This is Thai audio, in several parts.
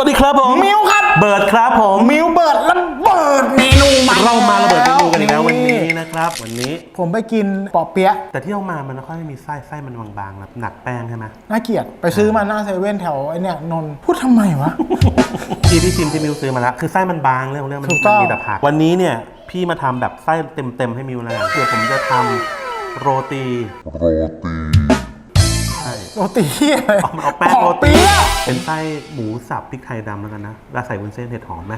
วัสดีครับผมมิวครับ เบิร์ดครับผมมิวเบิร์ดระเบิดเมนูมาเรามาระเบิดเมนูกันอีกแล้ววันนี้นี่นะครับ วันนี้ผมไปกินปอเปี๊ยะแต่ที่เอามามันไม่ค่อยมีไส้ไส้มันบางๆแบบหนักแป้งใช่ไหมน่าเกลียดไปซื้อมาหน้าเซเว่นแถวไอเนี่ยนนท์พูดทำไมวะที่พี่ชิมที่มิวซื้อมาแล้วคือไส้มันบางเรื่องของเรื่องมันถูกต้องมีแต่ผักวันนี้เนี่ยพี่มาทำแบบไส้เต็มๆให้มิวแล้วกันเดี๋ยวผมจะทำโรตีโรตีใช่โรตีเหี้ยอะไรเอามันเอาแป้งโรปอตีเปี๊ยะเป็นไส้หมูสับพริกไทยดำแล้วกันนะแล้วใส่วุ้นเส้นเห็ดหอมไหม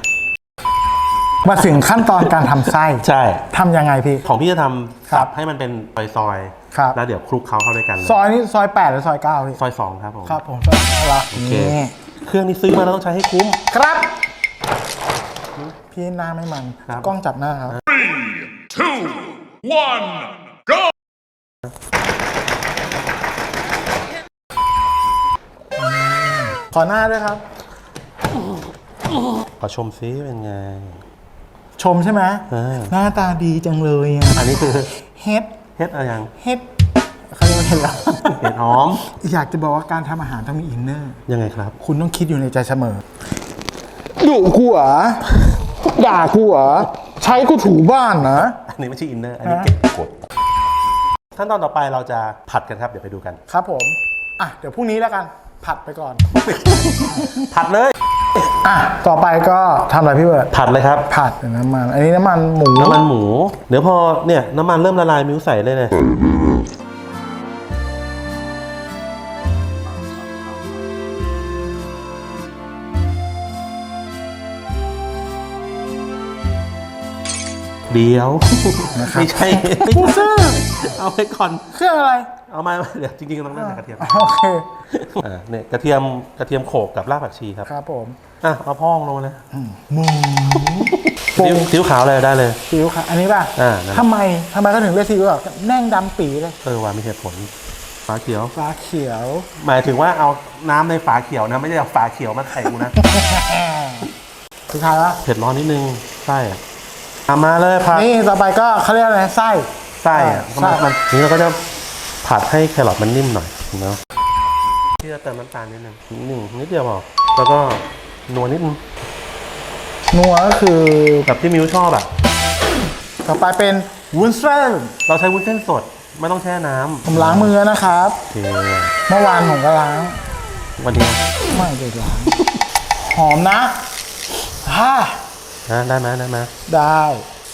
มาถึงขั้นตอนการทำไส้ใช่ ทำยังไงพี่ ของพี่จะทำครัสับบให้มันเป็นซอยๆครับแล้วเดี๋ยวคลุกเคล้าเข้าด้วยกันเลยซอยนี้ซอยแปดหรือซอยเก้าพี่ ซอยสองครับผม ครับผมซอยอะไรโอเค นี่เครื่องนี้ซื้อมาแล้วต้องใช้ให้คุ้ม ครับ พี่หน้าไม่มัน ครับ กล้องจับหน้าครับ two, one, go! ขอหน้าด้วยครับ ขอชมซิเป็นไง ชมใช่ไหมเออ หน้าตาดีจังเลยอะอันนี้คือเฮ็ดเฮ็ดอะไรยังเฮ็ดเขาเรียกว่าเฮ็ดแล้วเห็ดหอม อยากจะบอกว่าการทำอาหารต้องมีอินเนอร์ ยังไงครับ คุณต้องคิดอยู่ในใจเสมอดุกูเหรอด่ากูเหรอใช้กูถูบ้านนะ อันนี้ไม่ใช่อินเนอร์ อันนี้เก็บกด ขั้นตอนต่อไปเราจะผัดกันครับ เดี๋ยวไปดูกัน ครับผม อะ เดี๋ยวพรุ่งนี้แล้วกัน ผัดไปก่อน ผัดเลย อะ ต่อไปก็ทำอะไรพี่เบิร์ดผัดเลยครับ ผัดน้ำมัน อันนี้น้ำมันหมูน้ำมันหมู เดี๋ยวพอเนี่ยน้ำมันเริ่มละลายมิ้วใส่เลยเลยเดี๋ยว ไม่ใช่ผู้ซื้อเอาไปก่อน เครื่องอะไร เอามาเดี๋ยวจริงๆต้องเริ่มจากกระเทียมโอเคอ่าเนี่ยกระเทียมกระเทียมโขกกับรากผักชีครับครับผมอะเอาพองลงมาเลยหมูซีอิ๊วซีอิ๊วขาวเลยได้เลยซีอิ๊วค่ะอันนี้ป่ะอ่านั่นแหละทำไมทำไมเขาถึงเรียกซีอิ๊วแบบแน่งดำปีเลยเออว่ามีเหตุผลฝาเขียว ฟ้าเขียว หมายถึงว่าเอาน้ำในฝาเขียวนะ ไม่ใช่เอาฝาเขียวมาใส่กูนะ สุดท้ายแล้วเผ็ดร้อนนิดนึงไส้อะเอามาเลยผัดนี่ต่อไปก็เขาเรียกอะไรไส้ ไส้อะไส้มันมันทีนี้เราก็จะ ผัดให้แครอทมันนิ่มหน่อยเนาะที่จะเติมน้ำตาลนิดนึงนิดนึงนิดเดียวพอแล้วก็นัวนิดนึงนัวก็คือแบบที่มิวชอบอะต่อไปเป็นวุ้นเส้นเราใช้วุ้นเส้นสดไม่ต้องแช่น้ำผมล้างมือนะครับ โอเคเมื่อวานผมก็ล้างวันนี้ไม่ได้ล้างหอมนะฮ่านะได้ไหมได้ไหมได้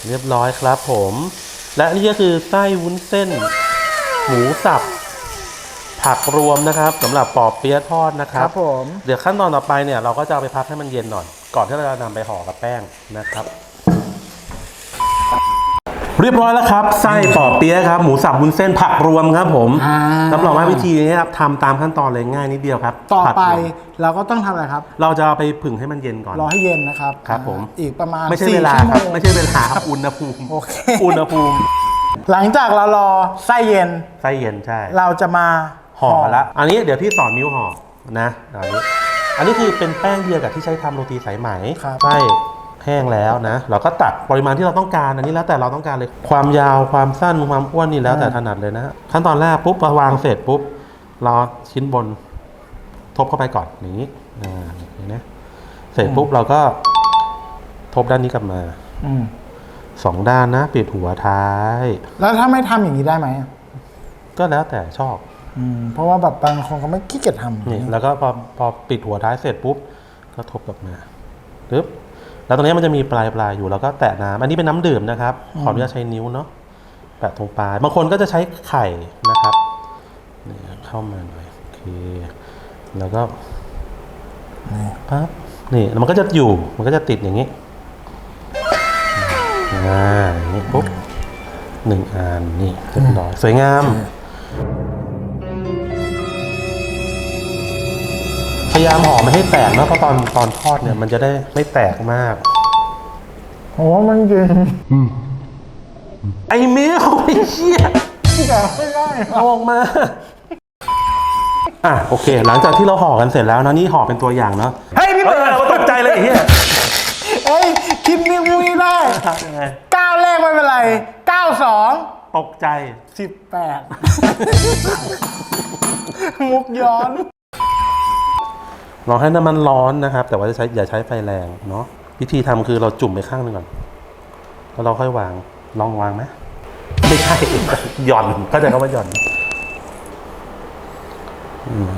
เรียบร้อยครับผม และนี่ก็คือไส้วุ้นเส้น หมูสับ ผักรวมนะครับสำหรับปอบเปี๊ยะทอดนะคครัรับบผมเดี๋ยวขั้นตอนต่อไปเนี่ยเราก็จะเอาไปพักให้มันเย็นหน่อย ก่อนที่เราจะนำไปห่อกับแป้งนะครับ เรียบร้อยแล้วครับไส้ปอบเปี๊ยะครับหมูสับวุ้นเส้นผักรวมครับผมอ่ารับรองว่าวิธีนี้ครับทำตามขั้นตอนเลยง่ายนิดเดียวครับต่อผัดไปรวมเราก็ต้องทำอะไรครับ เราจะเอาไปผึ่งให้มันเย็นก่อน รอให้เย็นนะครับครับผม อีกประมาณไม่ใช่สี่เวลาชั่วครับโงไม่ใช่เวลาครับอุณหภูมิโอเค อุณหภูมิ หลังจากเรารอไส้เย็น ไส้เย็นใช่ เราจะมาห่อละ อันนี้เดี๋ยวพี่สอนมิ้วห่อนะอันนี้ อันนี้คือเป็นแป้งเดียวกับที่ใช้ทำโรตีสายไหมครับไส้แห้งแล้วนะ เราก็ตัดปริมาณที่เราต้องการ อันนี้แล้วแต่เราต้องการเลย ความยาว ความสั้น ความอ้วนนี่แล้วแต่ถนัดเลยนะ ขั้นตอนแรกปุ๊บพอวางเสร็จปุ๊บ เราชิ้นบนทบเข้าไปก่อนอย่างนี้อ่าอย่างนี้นะเสร็จปุ๊บเราก็ทบด้านนี้กลับมา อืม สองด้านนะปิดหัวท้าย แล้วถ้าไม่ทำอย่างนี้ได้ไหมอะก็แล้วแต่ชอบอืมเพราะว่าแบบบางคนเขาไม่ขี้เกียจทำนี่แล้วก็พอพอปิดหัวท้ายเสร็จปุ๊บก็ทบกลับมาปึ๊บแล้วตรงนี้มันจะมีปลายปลายอยู่แล้วก็แตะน้ำอันนี้เป็นน้ำดื่มนะครับขออนุญาตใช้นิ้วเนาะแตะตรงปลายบางคนก็จะใช้ไข่นะครับนี่เข้ามาหน่อยโอเคแล้วก็ปั๊บนี่แล้วมันก็จะอยู่มันก็จะติดอย่างนี้ อ่าอย่างนี้ปุ๊บหนึ่งอันนี่เรียบร้อยสวยงาม พยายามห่อไม่ให้แตกนะเพราะตอนตอนทอดเนี่ย มันจะได้ไม่แตกมากโอ้มันเย็นไอ้เมียวไอ้เชี่ยแต่ไม่ได้เอาออกมาอะโอเค หลังจากที่เราห่อกันเสร็จแล้วนะนี่ห่อเป็นตัวอย่างเนาะเฮ้ยพี่เฮ้เบิยร์ดเราตกใจเลยไอ้เหี้ยเฮ้ย คลิปนี้มุ้ยได้ยังไงก้าวแรกไม่เป็นไรก้าวสองตกใจ สิบแปดมุกย้อนลองให้น้ำมันร้อนนะครับ แต่ว่าจะใช้อย่าใช้ไฟแรงเนาะวิธีทำคือเราจุ่มไปข้างหนึ่งก่อน แล้วเราค่อยวางลองวางไหมไม่ใช่ หย่อนก็จะคำว่าหย่อนอืม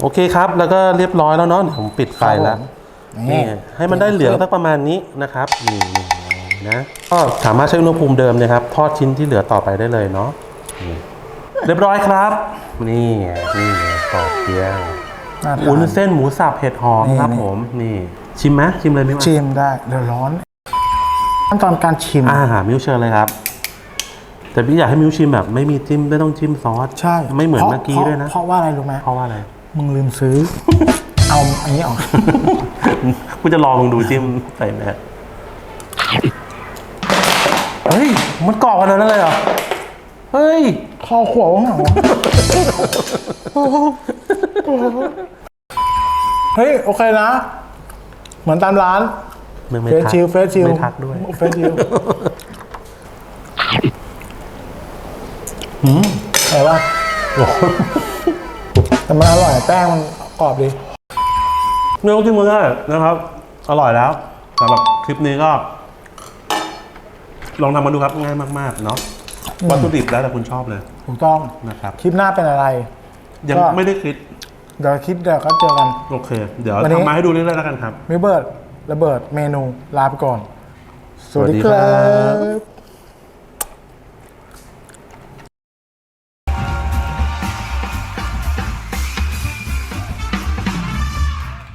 โอเคครับ แล้วก็เรียบร้อยแล้วเนาะเดี๋ยวผมปิดไฟแล้ว นี่นี่ให้มันได้เหลืองสักประมาณนี้นะครับนี่นี่นะก็สามารถใช้อุณหภูมิเดิมนะครับทอดชิ้นที่เหลือต่อไปได้เลยเนาะนี่เรียบร้อยครับ นี่นี่ปอกเกี๊ยวน่าทาวุ้นเส้นหมูสับเห็ดหอมนี่ครับนี่ผมนี่ ชิมไหมชิมเลยไหมวะชิมได้เดี๋ยวร้อนขั้นตอนการชิมอ่ามิวเชิญเลยครับ แต่พี่อยากให้มิวชิมแบบ ไม่มีจิ้มไม่ต้องจิ้มซอสใช่ไม่เหมือนพราเมื่อกี้พราด้วยนะเพราะว่าอะไรรู้ไหมเพราะว่าอะไรมึงลืมซื้อ เอาอันนี้ออก กูจะลองดูจิ้มใส่แมสเฮ้ย มันกรอบขนาดนั้นเลยเหรอ เฮ้ย คอขวบเหรอเฮ้ย โอเคนะ เหมือนตามร้าน มึงไม่เฟสทักชิลเฟสชิลไม่ทักด้วย เฟสชิลอะไรวะแต่มันอร่อยแป้งมันกรอบดี เนื้อจิ้มมือได้นะครับ อร่อยแล้วสำหรับคลิปนี้ก็ ลองทำมาดูครับง่ายมากๆเนาะวัตถุดิบแล้วแต่คุณชอบเลยถูกต้องนะครับ คลิปหน้าเป็นอะไร ยังก็ ไม่ได้คิด เดี๋ยวคิดเดี๋ยวก็เจอกัน โอเค เดี๋ยววันนี้ ทำมาให้ดูเรื่อยๆแล้วกันครับ มิเบิร์ดระเบิดเมนูลาไปก่อน สวัสดีสวัสดีคครัรับ บ